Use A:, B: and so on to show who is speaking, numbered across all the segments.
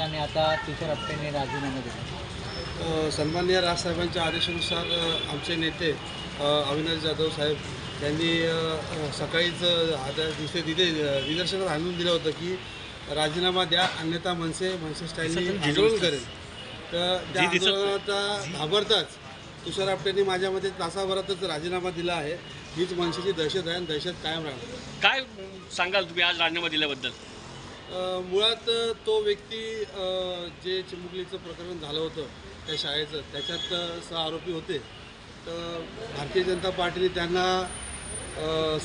A: आणि आता तुषार आपटेने राजीनामा दिला.
B: अ, सन्माननीय राजसाहेबांच्या आदेशानुसार आमचे नेते अविनाश जाधव साहेब यांनी अ, अ, सकाळीच आता दिसे तिथे निदर्शनात आणून दिलं होतं की राजीनामा द्या अन्यथा मनसे मनसे स्टाईलनी आंदोलन करेल. तर त्या आंदोलनाचा घाबरताच तुषार आपटेंनी माझ्या मते तासाभरातच राजीनामा दिला आहे. हीच मनसेची दहशत आहे आणि दहशत कायम राहणार.
C: काय सांगाल तुम्ही आज राजीनामा दिल्याबद्दल?
B: मुळात तो व्यक्ती जे चिमुकलीचं प्रकरण झालं होतं त्या शाळेचं त्याच्यात सहा आरोपी होते. तर भारतीय जनता पार्टीने त्यांना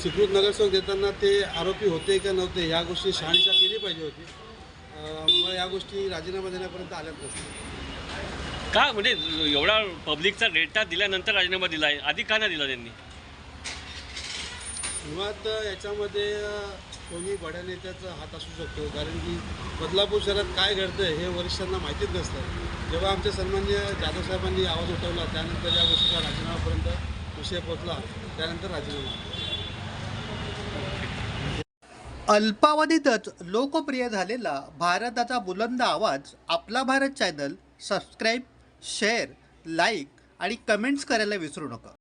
B: स्वीकृत नगरसेवक देताना ते आरोपी होते का नव्हते ह्या गोष्टी शहानिशा केली पाहिजे होती. मग या गोष्टी राजीनामा देण्यापर्यंत आल्याच नसतील
C: का? म्हणजे एवढा पब्लिकचा डेटा दिल्यानंतर राजीनामा दिला आहे आधी का नाही दिला त्यांनी?
B: मुळात याच्यामध्ये कोणी बड्या नेत्याचा हात असू शकतो. कारण की बदलापूर शहरात काय घडतं हे वरिष्ठांना माहितीच नसतं. जेव्हा आमच्या सन्मान्य जाधव साहेबांनी आवाज उठवला त्यानंतर या गोष्टीचा राजीनामापर्यंत विषय पोचला त्यानंतर राजीनामा.
D: अल्पावधीतच लोकप्रिय झालेला भारताचा बुलंद आवाज आपला Bharat channel subscribe share like आणि कमेंट्स करायला विसरू नका.